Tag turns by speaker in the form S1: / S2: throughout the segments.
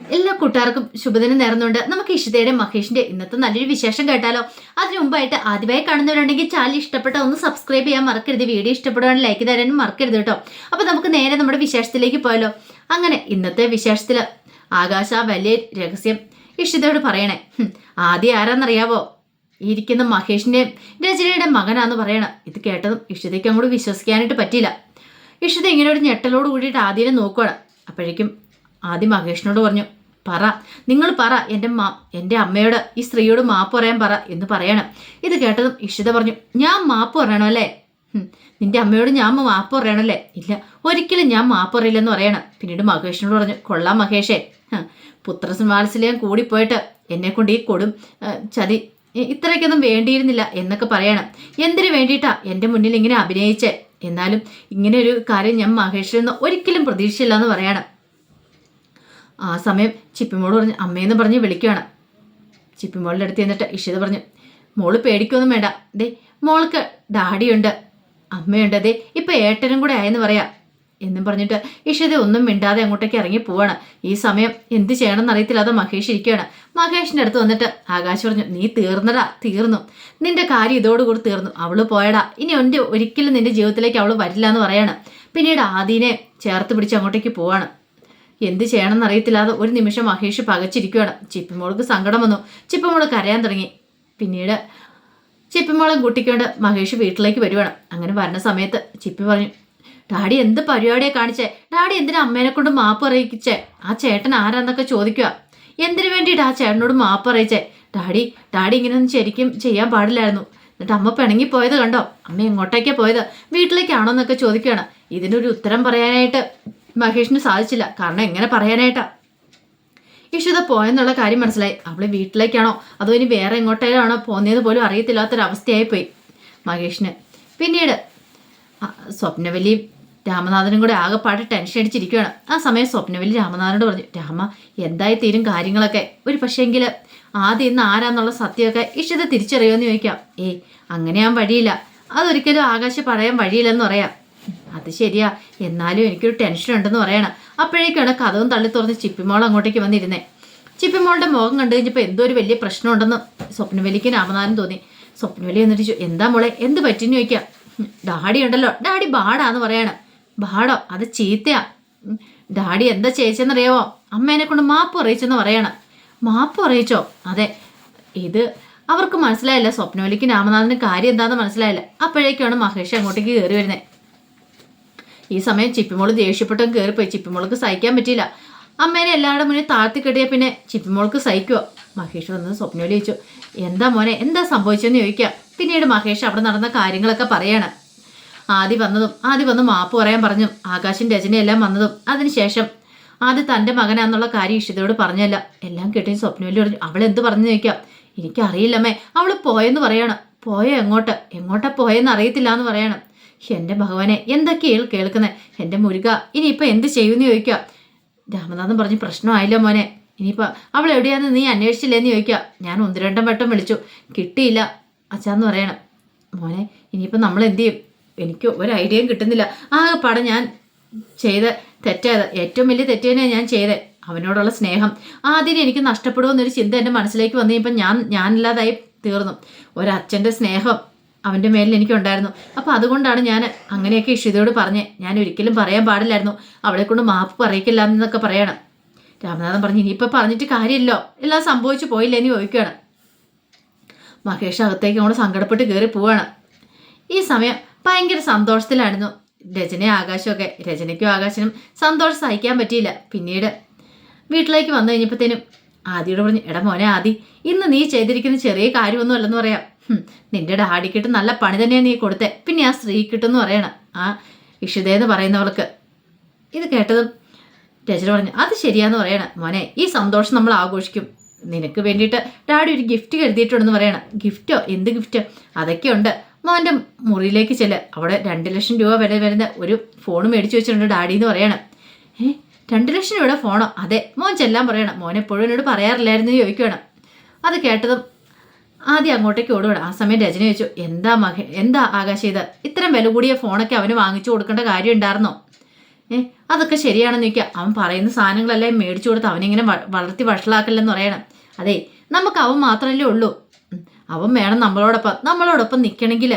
S1: എല്ലാ കൂട്ടുകാർക്കും ശുഭദിനം നേർന്നുകൊണ്ട് നമുക്ക് ഇഷിതയുടെ മഹേഷിന്റെ ഇന്നത്തെ നല്ലൊരു വിശേഷം കേട്ടാലോ. അതിനു മുമ്പായിട്ട് ആദ്യമായി കാണുന്നവരുണ്ടെങ്കിൽ ചാനൽ ഇഷ്ടപ്പെട്ട ഒന്ന് സബ്സ്ക്രൈബ് ചെയ്യാൻ മറക്കരുത്. വീഡിയോ ഇഷ്ടപ്പെടുവാണെങ്കിൽ ലൈക്ക് തരാനും മറക്കരുത് കേട്ടോ. അപ്പൊ നമുക്ക് നേരെ നമ്മുടെ വിശേഷത്തിലേക്ക് പോയാലോ. അങ്ങനെ ഇന്നത്തെ വിശേഷത്തിൽ ആകാശ വലിയ രഹസ്യം ഇഷിതയോട് പറയണേ. ആദ്യം ആരാന്നറിയാവോ? ഇരിക്കുന്ന മഹേഷിന്റെ രചനയുടെ മകനാന്ന് പറയണം. ഇത് കേട്ടതും ഇഷിതയ്ക്ക് അങ്ങോട്ട് വിശ്വസിക്കാനായിട്ട് പറ്റിയില്ല. ഇഷിത ഇങ്ങനെ ഒരു ഞെട്ടലോട് കൂടിയിട്ട് ആദ്യം നോക്കുകയാണ് അപ്പോഴേക്കും ആദ്യം മഹേഷിനോട് പറഞ്ഞു പറ നിങ്ങൾ പറ എന്റെ മാ എന്റെ അമ്മയോട് ഈ സ്ത്രീയോട് മാപ്പ് പറയാൻ പറ എന്ന് പറയണം. ഇത് കേട്ടതും ഇഷിത പറഞ്ഞു ഞാൻ മാപ്പ് പറയണം അല്ലേ? നിന്റെ അമ്മയോട് ഞാൻ മാപ്പ് പറയണല്ലേ ഇല്ല ഒരിക്കലും ഞാൻ മാപ്പ് പറയില്ലെന്ന് പറയണം. പിന്നീട് മഹേഷിനോട് പറഞ്ഞു കൊള്ളാം മഹേഷേ പുത്രസിംഹാത്സല്യം കൂടിപ്പോയിട്ട് എന്നെ കൊണ്ട് ഈ കൊടും ചതി ഇത്രയ്ക്കൊന്നും വേണ്ടിയിരുന്നില്ല എന്നൊക്കെ പറയണം. എന്തിനു വേണ്ടിയിട്ടാ എന്റെ മുന്നിൽ ഇങ്ങനെ അഭിനയിച്ചേ? എന്നാലും ഇങ്ങനെ ഒരു കാര്യം ഞാൻ മഹേഷിൽ നിന്ന് ഒരിക്കലും പ്രതീക്ഷിച്ചില്ല എന്ന് പറയണം. ആ സമയം ചിപ്പിമോൾ പറഞ്ഞ് അമ്മയെന്ന് പറഞ്ഞ് വിളിക്കുകയാണ് ചിപ്പിമോളുടെ അടുത്ത് ചെന്നിട്ട് ഇഷിത പറഞ്ഞു മോൾ പേടിക്കൊന്നും വേണ്ട. ദേ മോൾക്ക് ഡാഡിയുണ്ട് അമ്മയുണ്ട്. ദേ ഇപ്പം ഏട്ടനും കൂടെ ആയെന്ന് പറയാം. എന്നും പറഞ്ഞിട്ട് ഇഷിത ഒന്നും മിണ്ടാതെ അങ്ങോട്ടേക്ക് ഇറങ്ങി പോവാണ്. ഈ സമയം എന്ത് ചെയ്യണമെന്ന് അറിയത്തില്ലാതെ മഹേഷ് ഇരിക്കുകയാണ്. മഹേഷിന്റെ അടുത്ത് വന്നിട്ട് ആകാശ് പറഞ്ഞു നീ തീർന്നടാ തീർന്നു. നിന്റെ കാര്യം ഇതോടുകൂടി തീർന്നു. അവൾ പോയടാ. ഇനി എന്റെ ഒരിക്കലും നിന്റെ ജീവിതത്തിലേക്ക് അവൾ വരില്ല എന്ന് പറയാണ്. പിന്നീട് ആദീനെ ചേർത്ത് പിടിച്ച് അങ്ങോട്ടേക്ക് പോവാണ്. എന്ത് ചെയ്യണമെന്ന് അറിയത്തില്ലാതെ ഒരു നിമിഷം മഹേഷ് പകച്ചിരിക്കുകയാണ് ചിപ്പിമോൾക്ക് സങ്കടം വന്നു. ചിപ്പിമോൾ കരയാൻ തുടങ്ങി. പിന്നീട് ചിപ്പിമോളം കൂട്ടിക്കൊണ്ട് മഹേഷ് വീട്ടിലേക്ക് വരുവാണ്. അങ്ങനെ വരുന്ന സമയത്ത് ചിപ്പി പറഞ്ഞു ഡാഡി എന്ത് പരിപാടിയെ കാണിച്ചേ? ഡാഡി എന്തിനാ അമ്മേനെ കൊണ്ട് മാപ്പ് അറിയിച്ചേ? ആ ചേട്ടൻ ആരാന്നൊക്കെ ചോദിക്കുക എന്തിനു വേണ്ടിയിട്ട് ആ ചേട്ടനോട് മാപ്പ് അറിയിച്ചേ? ഡാഡി ഡാഡി ഇങ്ങനെയൊന്നും ശരിക്കും ചെയ്യാൻ പാടില്ലായിരുന്നു. എന്നിട്ട് അമ്മ പിണങ്ങി പോയത് കണ്ടോ? അമ്മ എങ്ങോട്ടേക്കാ പോയത്? വീട്ടിലേക്കാണോ എന്നൊക്കെ ചോദിക്കുകയാണ് ഇതിനൊരു ഉത്തരം പറയാനായിട്ട് മഹേഷിന് സാധിച്ചില്ല. കാരണം എങ്ങനെ പറയാനായിട്ടാ? ഇഷിത പോയെന്നുള്ള കാര്യം മനസ്സിലായി. അവൾ വീട്ടിലേക്കാണോ? അതോ ഇനി വേറെ എങ്ങോട്ടേലാണോ പോകുന്നതെന്ന് പോലും അറിയത്തില്ലാത്തൊരവസ്ഥയായി പോയി മഹേഷിന്. പിന്നീട് സ്വപ്നവലിയും രാമനാഥനും കൂടെ ആകെപ്പാട് ടെൻഷൻ അടിച്ചിരിക്കുകയാണ് ആ സമയം സ്വപ്നവലി രാമനാഥനോട് പറഞ്ഞു രാമ എന്തായി തീരും കാര്യങ്ങളൊക്കെ? ഒരു പക്ഷേങ്കിൽ ആദ്യം ഇന്ന് ആരാന്നുള്ള സത്യമൊക്കെ ഇഷിത തിരിച്ചറിയുമെന്ന് ചോദിക്കാം. ഏയ് അങ്ങനെ ഞാൻ വഴിയില്ല. അതൊരിക്കലും ആകാശം പറയാൻ വഴിയില്ലെന്ന് പറയാം. അത് ശരിയാ. എന്നാലും എനിക്കൊരു ടെൻഷൻ ഉണ്ടെന്ന് പറയണം. അപ്പോഴേക്കാണ് കഥവും തള്ളി തുറന്ന് ചിപ്പിമോൾ അങ്ങോട്ടേക്ക് വന്നിരുന്നേ. ചിപ്പിമോളുടെ മുഖം കണ്ടു കഴിഞ്ഞപ്പോൾ എന്തോ ഒരു വലിയ പ്രശ്നമുണ്ടെന്ന് സ്വപ്നവലിക്ക് രാമനാഥൻ തോന്നി. സ്വപ്നവലി എന്നിട്ട് എന്താ മോളെ എന്ത് പറ്റിന്ന് ചോദിക്കാം. ഡാഡി ഉണ്ടല്ലോ. ഡാഡി ബാടാന്ന് പറയാണ്. ബാടോ അത് ചീത്തയാ. ഡാഡി എന്താ ചേച്ചെന്നറിയാവോ അമ്മേനെ കൊണ്ട് മാപ്പ് അറിയിച്ചെന്ന് പറയണം. മാപ്പ് അറിയിച്ചോ? അതെ. ഇത് അവർക്ക് മനസ്സിലായില്ല. സ്വപ്നവലിക്ക് രാമനാഥന് കാര്യം എന്താണെന്ന് മനസ്സിലായില്ല. അപ്പോഴേക്കാണ് മഹേഷ് അങ്ങോട്ടേക്ക് കയറി വരുന്നത് ഈ സമയം ചിപ്പിമോൾ ദേഷ്യപ്പെട്ടും കയറിപ്പോയി ചിപ്പിമോൾക്ക് സഹിക്കാൻ പറ്റിയില്ല. അമ്മേനെ എല്ലാവരുടെ മുന്നിൽ താഴ്ത്തി കെട്ടിയാൽ പിന്നെ ചിപ്പിമോൾക്ക് സഹിക്കുമോ മഹേഷ് വന്ന് സ്വപ്നോലി ചോദിച്ചു. എന്താ മോനെ എന്താ സംഭവിച്ചെന്ന് ചോദിക്കാം. പിന്നീട് മഹേഷ് അവിടെ നടന്ന കാര്യങ്ങളൊക്കെ പറയാണ്. ആദ്യം വന്നതും ആദ്യം വന്ന് മാപ്പ് പറയാൻ പറഞ്ഞു. ആകാശിന്റെ രചനയെല്ലാം വന്നതും. അതിനുശേഷം ആദ്യം തന്റെ മകനാന്നുള്ള കാര്യം ഇഷിതയോട് പറഞ്ഞല്ല. എല്ലാം കേട്ടി സ്വപ്നവല്ലി പറഞ്ഞു അവൾ എന്ത് പറഞ്ഞു ചോദിക്കാം. എനിക്കറിയില്ലമ്മേ അവൾ പോയെന്ന് പറയാണ്. പോയോ എങ്ങോട്ട്? എങ്ങോട്ടാ പോയെന്ന് അറിയത്തില്ല എന്ന് പറയണം. എന്റെ ഭഗവാനെ എന്തൊക്കെയാണ് കേൾക്കുന്നത് എന്റെ മുരുക ഇനിയിപ്പോൾ എന്ത് ചെയ്യുമെന്ന് ചോദിക്കുക. രാമനാഥൻ പറഞ്ഞ് പ്രശ്നമായില്ലോ മോനെ. ഇനിയിപ്പോൾ അവൾ എവിടെയാന്ന് നീ അന്വേഷിച്ചില്ലേന്ന് ചോദിക്കുക. ഞാൻ ഒന്ന് രണ്ടും വട്ടം വിളിച്ചു. കിട്ടിയില്ല. അച്ഛാന്ന് പറയണം. മോനെ ഇനിയിപ്പോൾ നമ്മൾ എന്ത് ചെയ്യും? എനിക്ക് ഒരു ഐഡിയയും കിട്ടുന്നില്ല. ആ പടം ഞാൻ ചെയ്ത തെറ്റായത്. ഏറ്റവും വലിയ തെറ്റ് തന്നെയാണ് ഞാൻ ചെയ്തത് അവനോടുള്ള സ്നേഹം. ആദ്യം എനിക്ക് നഷ്ടപ്പെടുമെന്നൊരു ചിന്ത എന്റെ മനസ്സിലേക്ക് വന്നു കഴിഞ്ഞപ്പോൾ ഞാൻ ഞാനില്ലാതായി തീർന്നു. ഒരച്ഛന്റെ സ്നേഹം അവന്റെ മേലിൽ എനിക്കുണ്ടായിരുന്നു. അപ്പോൾ അതുകൊണ്ടാണ് ഞാൻ അങ്ങനെയൊക്കെ ഇഷിതയോട് പറഞ്ഞേ ഞാൻ ഒരിക്കലും പറയാൻ പാടില്ലായിരുന്നു. അവളെ കൊണ്ട് മാപ്പ് പറയിക്കില്ല എന്നൊക്കെ പറയണം. രാമനാഥൻ പറഞ്ഞു ഇനിയിപ്പോൾ പറഞ്ഞിട്ട് കാര്യമില്ലോ. എല്ലാം സംഭവിച്ചു പോയില്ല? എന്ന് ചോദിക്കുകയാണ്. മഹേഷ് അകത്തേക്ക് അങ്ങോട്ട് സങ്കടപ്പെട്ട് കയറി പോവാണ്. ഈ സമയം ഭയങ്കര സന്തോഷത്തിലായിരുന്നു. രചനയും ആകാശമൊക്കെ രചനയ്ക്കും ആകാശനും സന്തോഷം സഹിക്കാൻ പറ്റിയില്ല. പിന്നീട് വീട്ടിലേക്ക് വന്നു കഴിഞ്ഞപ്പോഴത്തേനും ആദിയോട് പറഞ്ഞു എടാ മോനെ ആദി ഇന്ന് നീ ചെയ്തിരിക്കുന്ന ചെറിയ കാര്യമൊന്നുമല്ലെന്ന് പറയാം. നിന്റെ ഡാഡിക്കിട്ട് നല്ല പണി തന്നെയാണ് നീ കൊടുത്തേ. പിന്നെ ആ സ്ത്രീ കിട്ടുമെന്ന് പറയണം. ആ ഇഷിതയെന്ന് പറയുന്നവൾക്ക് ഇത് കേട്ടതും രചന പറഞ്ഞു അത് ശരിയാന്ന് പറയണം. മോനെ ഈ സന്തോഷം നമ്മൾ ആഘോഷിക്കും. നിനക്ക് വേണ്ടിയിട്ട് ഡാഡി ഒരു ഗിഫ്റ്റ് കരുതിയിട്ടുണ്ടെന്ന് പറയണം. ഗിഫ്റ്റോ എന്ത് ഗിഫ്റ്റ് അതൊക്കെ ഉണ്ട്. മോന്റെ മുറിയിലേക്ക് ചെല്ല്. അവിടെ രണ്ട് ലക്ഷം രൂപ വില വരുന്ന ഒരു ഫോൺ മേടിച്ചു വെച്ചിട്ടുണ്ട് ഡാഡി എന്ന് പറയണം. ഏ രണ്ട് ലക്ഷം രൂപയുടെ ഫോണോ അതെ. മോൻ ചെല്ലാൻ പറയണം. മോൻ എപ്പോഴും എന്നോട് പറയാറില്ലായിരുന്നു ചോദിക്കണം അത് കേട്ടതും ആദ്യം അങ്ങോട്ടേക്ക് ഓടുകയാണ് ആ സമയം രജന ചോദിച്ചു എന്താ മഹ എന്താ ആകാശ ഇത് ഇത്രയും വില കൂടിയ ഫോണൊക്കെ അവന് വാങ്ങിച്ചു കൊടുക്കേണ്ട കാര്യം ഉണ്ടായിരുന്നോ? ഏ അതൊക്കെ ശരിയാണെന്ന് ചോദിക്കുക അവൻ പറയുന്ന സാധനങ്ങളെല്ലാം മേടിച്ചു കൊടുത്ത് അവനിങ്ങനെ വളർത്തി വഷളാക്കല്ലെന്ന് പറയണം. അതെ നമുക്ക് അവൻ മാത്രമല്ലേ ഉള്ളൂ. അവൻ വേണം നമ്മളോടൊപ്പം നമ്മളോടൊപ്പം നിൽക്കണമെങ്കിൽ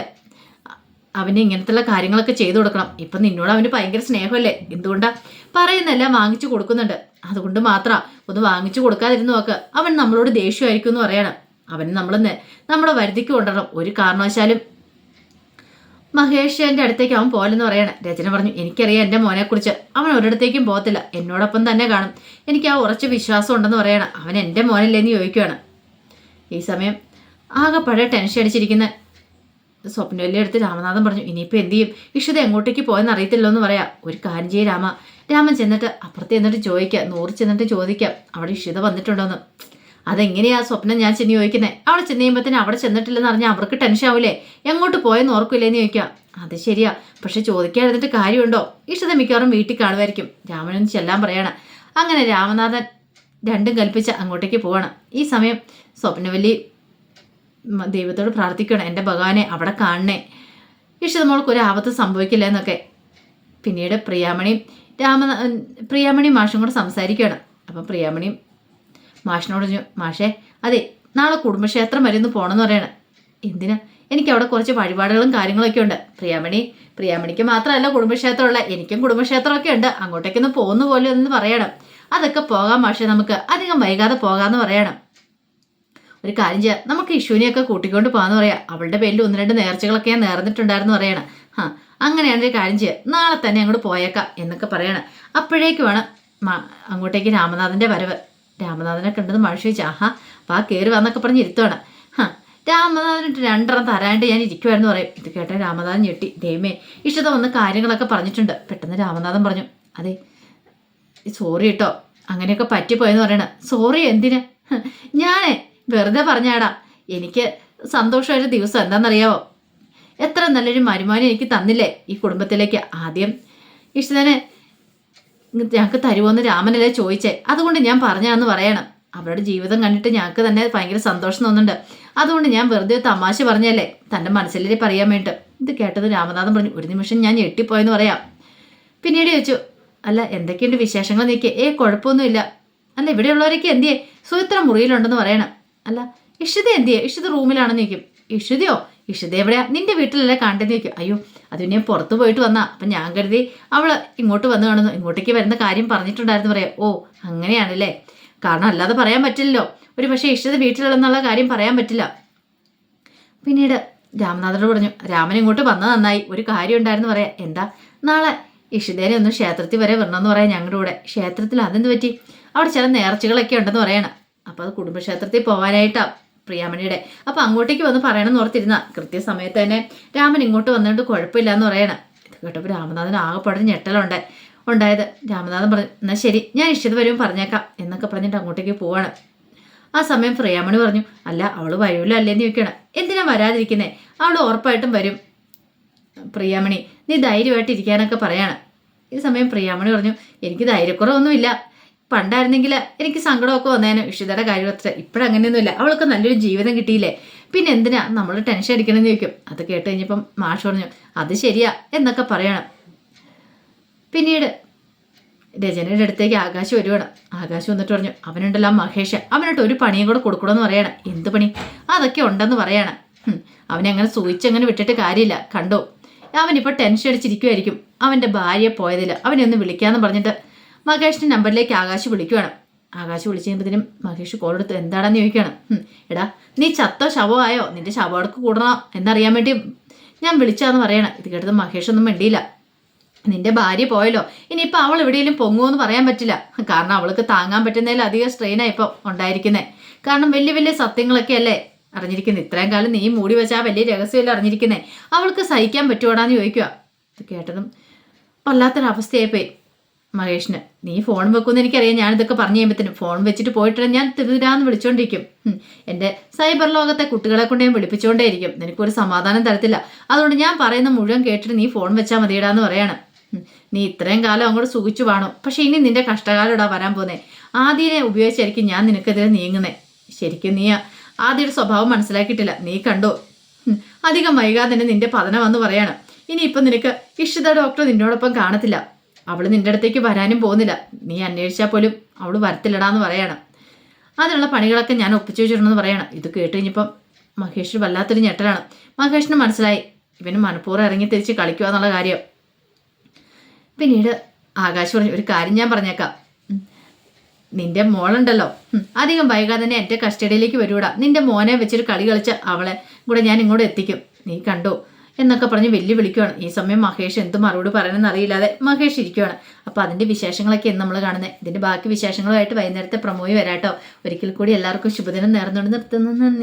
S1: അവന് ഇങ്ങനത്തുള്ള കാര്യങ്ങളൊക്കെ ചെയ്തു കൊടുക്കണം. ഇപ്പം നിന്നോട് അവന് ഭയങ്കര സ്നേഹമല്ലേ? എന്തുകൊണ്ടാ? പറയുന്നെല്ലാം വാങ്ങിച്ചു കൊടുക്കുന്നുണ്ട്. അതുകൊണ്ട് മാത്രം ഒന്ന് വാങ്ങിച്ചു കൊടുക്കാതിരുന്നു നോക്ക്. അവൻ നമ്മളോട് ദേഷ്യമായിരിക്കും എന്ന് പറയണം. അവന് നമ്മൾ നമ്മളെ വരുതിക്ക് കൊണ്ടുവരണം. ഒരു കാരണവശാലും മഹേഷ് എന്റെ അടുത്തേക്ക് അവൻ പോലെന്ന് പറയണം. രചന പറഞ്ഞു എനിക്കറിയാം എന്റെ മോനെക്കുറിച്ച്. അവൻ ഒരിടത്തേക്കും പോകത്തില്ല. എന്നോടൊപ്പം തന്നെ കാണും. എനിക്ക് ആ ഉറച്ച വിശ്വാസം ഉണ്ടെന്ന് പറയണം. അവൻ എന്റെ മോനല്ലേന്ന് ചോദിക്കുകയാണ് ഈ സമയം ആകെ പഴയ ടെൻഷൻ അടിച്ചിരിക്കുന്ന സ്വപ്നവല്ലി എടുത്ത് രാമനാഥൻ പറഞ്ഞു ഇനിയിപ്പോൾ എന്ത് ചെയ്യും? ഇഷിത എങ്ങോട്ടേക്ക് പോയെന്ന് അറിയത്തില്ലോ എന്ന് പറയാം. ഒരു കാര്യം ചെയ്യ രാമ. രാമൻ ചെന്നിട്ട് അപ്പുറത്ത് ചെന്നിട്ട് ചോദിക്കാം. നൂറ് ചെന്നിട്ട് ചോദിക്കാം. അവിടെ ഇഷിത വന്നിട്ടുണ്ടോന്ന്. അതെങ്ങനെയാ സ്വപ്നം ഞാൻ ചെന്ന് ചോദിക്കുന്നത് അവിടെ ചെന്ന് കഴിയുമ്പോഴത്തേന് അവിടെ ചെന്നിട്ടില്ലെന്ന് പറഞ്ഞാൽ അവർക്ക് ടെൻഷൻ ആവില്ലേ എങ്ങോട്ട് പോയെന്ന് ഓർക്കില്ലേന്ന് ചോദിക്കാം. അത് ശരിയാ. പക്ഷെ ചോദിക്കാതിരുന്നിട്ട് കാര്യമുണ്ടോ? ഇഷ്ടത മിക്കവാറും വീട്ടിൽ കാണുമായിരിക്കും. രാമനൊന്ന് ചെല്ലാൻ പറയണം. അങ്ങനെ രാമനാഥൻ രണ്ടും കൽപ്പിച്ച് അങ്ങോട്ടേക്ക് പോവാണ്. ഈ സമയം സ്വപ്നവല്ലി ദൈവത്തോട് പ്രാർത്ഥിക്കണം എന്റെ ഭഗവാനെ അവിടെ കാണണേ. ഇഷ്ടത മോൾക്ക് ഒരു ആപത്ത് സംഭവിക്കില്ല എന്നൊക്കെ. പിന്നീട് പ്രിയാമണിയും രാമ പ്രിയാമണി മാഷും കൂടെ സംസാരിക്കുകയാണ്. അപ്പം പ്രിയാമണിയും മാഷിനോട് മാഷേ അതെ നാളെ കുടുംബക്ഷേത്രം വരെ ഒന്ന് പോകണമെന്ന് പറയണം. എന്തിനാ? എനിക്ക് അവിടെ കുറച്ച് വഴിപാടുകളും കാര്യങ്ങളൊക്കെ ഉണ്ട്. പ്രിയാമണി പ്രിയാമണിക്ക് മാത്രമല്ല കുടുംബക്ഷേത്രമുള്ള എനിക്കും കുടുംബക്ഷേത്രമൊക്കെ ഉണ്ട്. അങ്ങോട്ടേക്കൊന്ന് പോകുന്ന പോലെ ഒന്ന് പറയണം. അതൊക്കെ പോകാം മാഷേ നമുക്ക്. അധികം വൈകാതെ പോകാമെന്ന് പറയണം. ഒരു കാര്യം ചെയ്യാം. നമുക്ക് ഇഷുവിനെയൊക്കെ കൂട്ടിക്കൊണ്ട് പോകാന്ന് പറയാം. അവളുടെ പേരിൽ ഒന്ന് രണ്ട് നേർച്ചകളൊക്കെ നേർന്നിട്ടുണ്ടായിരുന്നു പറയണം. ആ അങ്ങനെയാണ് ഒരു കാര്യം ചെയ്യുക നാളെ തന്നെ അങ്ങോട്ട് പോയേക്കാം എന്നൊക്കെ പറയണം. അപ്പോഴേക്കുമാണ് വേണം അങ്ങോട്ടേക്ക് രാമനാഥന്റെ വരവ്. രാമനാഥനെ കണ്ടത് മഴ ചോദിച്ചു. ആഹാ വാ കയറി വന്നൊക്കെ പറഞ്ഞ് ഇരുത്തുവാണ്. ഹാ രാമനാഥനിട്ട് രണ്ടെണ്ണം തരാണ്ട് ഞാൻ ഇരിക്കുമായിരുന്നു പറയും. ഇത് കേട്ട രാമനാഥൻ ഞെട്ടി. ദൈവമേ ഇഷ്ടത വന്ന് കാര്യങ്ങളൊക്കെ പറഞ്ഞിട്ടുണ്ട്. പെട്ടെന്ന് രാമനാഥൻ പറഞ്ഞു അതെ സോറി കേട്ടോ അങ്ങനെയൊക്കെ പറ്റിപ്പോയെന്ന് പറയണ. സോറി എന്തിന്? ഞാൻ വെറുതെ പറഞ്ഞാടാ എനിക്ക് സന്തോഷമായൊരു ദിവസം എന്താണെന്നറിയാവോ? എത്ര നല്ലൊരു മരുമാനം എനിക്ക് തന്നില്ലേ ഈ കുടുംബത്തിലേക്ക്. ആദ്യം ഇഷ്ടനെ ഞങ്ങൾക്ക് തരുമോന്ന് രാമനല്ലേ ചോദിച്ചേ. അതുകൊണ്ട് ഞാൻ പറഞ്ഞാന്ന് പറയണം. അവരുടെ ജീവിതം കണ്ടിട്ട് ഞങ്ങൾക്ക് തന്നെ ഭയങ്കര സന്തോഷം തോന്നുന്നുണ്ട്. അതുകൊണ്ട് ഞാൻ വെറുതെ തമാശ പറഞ്ഞല്ലേ? തന്റെ മനസ്സിലേ പറയാൻ വേണ്ടിട്ട്. ഇത് കേട്ടത് രാമനാഥൻ പറഞ്ഞു ഒരു നിമിഷം ഞാൻ ഞെട്ടിപ്പോയെന്ന് പറയാം. പിന്നീട് ചോദിച്ചു അല്ല എന്തൊക്കെയുണ്ട് വിശേഷങ്ങൾ നീക്കി? ഏ കുഴപ്പമൊന്നുമില്ല. അല്ല ഇവിടെയുള്ളവരൊക്കെ എന്തിയേ? സുമിത്ര മുറിയിലുണ്ടെന്ന് പറയണം. അല്ല ഇഷിത എന്തിയെ? ഇഷിത റൂമിലാണെന്ന് ചോദിക്കും. ഇഷിതയോ? ഇഷിത എവിടെയാ? നിന്റെ വീട്ടിലല്ലേ കണ്ടെന്ന് ചോദിക്കും. അയ്യോ അത് പിന്നെ പുറത്ത് പോയിട്ട് വന്നാ. അപ്പം ഞാൻ കരുതി അവൾ ഇങ്ങോട്ട് വന്ന് കാണുന്നു. ഇങ്ങോട്ടേക്ക് വരുന്ന കാര്യം പറഞ്ഞിട്ടുണ്ടായിരുന്നു പറയാം. ഓ അങ്ങനെയാണല്ലേ. കാരണം അല്ലാതെ പറയാൻ പറ്റില്ലല്ലോ. ഒരു പക്ഷേ ഇഷിത വീട്ടിലുള്ളെന്നുള്ള കാര്യം പറയാൻ പറ്റില്ല. പിന്നീട് രാമനാഥനോട് പറഞ്ഞു രാമൻ ഇങ്ങോട്ട് വന്നത് നന്നായി. ഒരു കാര്യം ഉണ്ടായിരുന്നു പറയാം. എന്താ? നാളെ ഇഷിതേനെ ഒന്ന് ക്ഷേത്രത്തിൽ വരെ വരണമെന്ന് പറയാം ഞങ്ങളുടെ കൂടെ. ക്ഷേത്രത്തിൽ അതെന്ത് പറ്റി? അവിടെ ചില നേർച്ചകളൊക്കെ ഉണ്ടെന്ന് പറയണം. അപ്പോൾ അത് കുടുംബക്ഷേത്രത്തിൽ പോകാനായിട്ടാ പ്രിയാമണിയുടെ. അപ്പോൾ അങ്ങോട്ടേക്ക് വന്ന് പറയണമെന്ന് ഓർത്തിരുന്ന കൃത്യസമയത്ത് തന്നെ രാമൻ ഇങ്ങോട്ട് വന്നിട്ട് കുഴപ്പമില്ല എന്ന് പറയണം. ഇത് കേട്ടപ്പോൾ രാമനാഥൻ ആകെപ്പാടെ ഞെട്ടലുണ്ട്. ഉണ്ടായത് രാമനാഥൻ പറഞ്ഞു എന്നാൽ ശരി ഞാൻ ഇഷ്ടത വരുമ്പോൾ പറഞ്ഞേക്കാം എന്നൊക്കെ പറഞ്ഞിട്ട് അങ്ങോട്ടേക്ക് പോവാണ്. ആ സമയം പ്രിയാമണി പറഞ്ഞു അല്ല അവൾ അല്ലേ? അല്ലേന്ന് ചോദിക്കണം എന്തിനാ വരാതിരിക്കുന്നേ? അവൾ ഉറപ്പായിട്ടും വരും. പ്രിയാമണി നീ ധൈര്യമായിട്ട് ഇരിക്കാനൊക്കെ പറയാണ്. ഈ സമയം പ്രിയാമണി പറഞ്ഞു എനിക്ക് ധൈര്യക്കുറവൊന്നുമില്ല. പണ്ടായിരുന്നെങ്കിൽ എനിക്ക് സങ്കടമൊക്കെ വന്നേനെ. ഇഷിതയുടെ കാര്യം അത്ര ഇപ്പോഴങ്ങനെയൊന്നുമില്ല. അവൾക്ക് നല്ലൊരു ജീവിതം കിട്ടിയില്ലേ? പിന്നെ എന്തിനാ നമ്മൾ ടെൻഷൻ അടിക്കണമെന്ന് ചോദിക്കും. അത് കേട്ട് കഴിഞ്ഞപ്പം മാഷ് പറഞ്ഞു അത് ശരിയാ എന്നൊക്കെ പറയണം. പിന്നീട് രചനയുടെ അടുത്തേക്ക് ആകാശ് വരുവാണ്. ആകാശ് വന്നിട്ട് പറഞ്ഞു അവനുണ്ടല്ലോ മഹേഷ്. അവനോട്ട് ഒരു പണിയും കൂടെ കൊടുക്കണമെന്ന് പറയണം. എന്ത് പണി? അതൊക്കെ ഉണ്ടെന്ന് പറയണം. അവനങ്ങനെ സൂചിച്ചങ്ങനെ വിട്ടിട്ട് കാര്യമില്ല. കണ്ടോ? അവനിപ്പോൾ ടെൻഷൻ അടിച്ചിരിക്കുമായിരിക്കും അവന്റെ ഭാര്യ പോയതിൽ അവനെ ഒന്ന് വിളിക്കാമെന്ന് പറഞ്ഞിട്ട് മഹേഷിന്റെ നമ്പറിലേക്ക് ആകാശ് വിളിക്കുവാണ് ആകാശ് വിളിച്ചു കഴിയുമ്പോഴത്തേനും മഹേഷ് കോൾ എടുത്ത് എന്താണെന്ന് ചോദിക്കുകയാണ്. എടാ നീ ചത്തോ ശവോ ആയോ? നിന്റെ ശവടക്ക് കൂടണോ? എന്നറിയാൻ വേണ്ടി ഞാൻ വിളിച്ചാന്ന് പറയണം. ഇത് കേട്ടത് മഹേഷ് ഒന്നും മിണ്ടിയില്ല. നിന്റെ ഭാര്യ പോയല്ലോ. ഇനിയിപ്പോൾ അവൾ എവിടെയെങ്കിലും പൊങ്ങുമെന്ന് പറയാൻ പറ്റില്ല. കാരണം അവൾക്ക് താങ്ങാൻ പറ്റുന്നതിൽ അധികം സ്ട്രെയിനാണ് ഇപ്പോൾ ഉണ്ടായിരിക്കുന്നത് കാരണം വലിയ വലിയ സത്യങ്ങളൊക്കെ അല്ലേ അറിഞ്ഞിരിക്കുന്നത് ഇത്രയും കാലം നീ മൂടി വെച്ച ആ വലിയ രഹസ്യമല്ലേ അറിഞ്ഞിരിക്കുന്നത് അവൾക്ക് സഹിക്കാൻ പറ്റുവാടാന്ന് ചോദിക്കുക ഇത് കേട്ടതും വല്ലാത്തൊരവസ്ഥയായിപ്പോയി. മഹേഷിന് നീ ഫോൺ വെക്കുമെന്ന് എനിക്കറിയാം. ഞാനിതൊക്കെ പറഞ്ഞു കഴിയുമ്പോഴത്തേനും ഫോൺ വെച്ചിട്ട് പോയിട്ട് ഞാൻ തിരുതിരാന്ന് വിളിച്ചോണ്ടിരിക്കും. എന്റെ സൈബർ ലോകത്തെ കുട്ടികളെ കൊണ്ട് ഞാൻ വിളിപ്പിച്ചുകൊണ്ടേയിരിക്കും നിനക്കൊരു സമാധാനം തരത്തില്ല. അതുകൊണ്ട് ഞാൻ പറയുന്ന മുഴുവൻ കേട്ടിട്ട് നീ ഫോൺ വെച്ചാൽ മതിയിടാന്ന് പറയാണ്. നീ ഇത്രയും കാലം അങ്ങോട്ട് സുഖിച്ചു വാണു. പക്ഷെ ഇനി നിന്റെ കഷ്ടകാലം ഇടാ വരാൻ പോന്നെ. ആദ്യനെ ഉപയോഗിച്ചായിരിക്കും ഞാൻ നിനക്കെതിരെ നീങ്ങുന്നേ. ശരിക്കും നീ ആദ്യയുടെ സ്വഭാവം മനസ്സിലാക്കിയിട്ടില്ല. നീ കണ്ടോ. അധികം വൈകാതെ തന്നെ നിന്റെ പതനം വന്ന് പറയാണ്. ഇനിയിപ്പം നിനക്ക് ഇഷ്ടത ഡോക്ടർ നിന്നോടൊപ്പം കാണത്തില്ല. അവൾ നിന്റെ അടുത്തേക്ക് വരാനും പോകുന്നില്ല. നീ അന്വേഷിച്ചാൽ പോലും അവൾ വരത്തില്ലടാന്ന് പറയണം. അതിനുള്ള പണികളൊക്കെ ഞാൻ ഒപ്പിച്ചു വെച്ചിട്ടുണ്ടെന്ന് പറയണം. ഇത് കേട്ട് കഴിഞ്ഞപ്പം മഹേഷ് വല്ലാത്തൊരു ഞെട്ടലാണ്. മഹേഷിന് മനസ്സിലായി. ഇവന് മനഃപൂർവം ഇറങ്ങി തിരിച്ച് കളിക്കുക എന്നുള്ള കാര്യം. പിന്നീട് ആകാശ് പറഞ്ഞു ഒരു കാര്യം ഞാൻ പറഞ്ഞേക്കാം. നിന്റെ മോളുണ്ടല്ലോ. അധികം വൈകാതെ തന്നെ എന്റെ കസ്റ്റഡിയിലേക്ക് വരൂടാ. നിന്റെ മോനെ വെച്ചൊരു കളി കളിച്ച് അവളെ കൂടെ ഞാൻ ഇങ്ങോട്ട് എത്തിക്കും. നീ കണ്ടോ? എന്നൊക്കെ പറഞ്ഞ് വെല്ലു വിളിക്കുവാണ് ഈ സമയം മഹേഷ് എന്ത് മറുപടി പറയണമെന്ന് അറിയില്ലാതെ മഹേഷ് ഇരിക്കുവാണ്. അപ്പോൾ അതിന്റെ വിശേഷങ്ങളൊക്കെ നമ്മൾ കാണുന്നത് ഇതിന്റെ ബാക്കി വിശേഷങ്ങളുമായിട്ട് വൈകുന്നേരത്തെ പ്രമോയി വരാട്ടോ. ഒരിക്കൽ കൂടി എല്ലാവർക്കും ശുഭദിനം നേർന്നുകൊണ്ട് നിർത്തുന്നു. നന്ദി.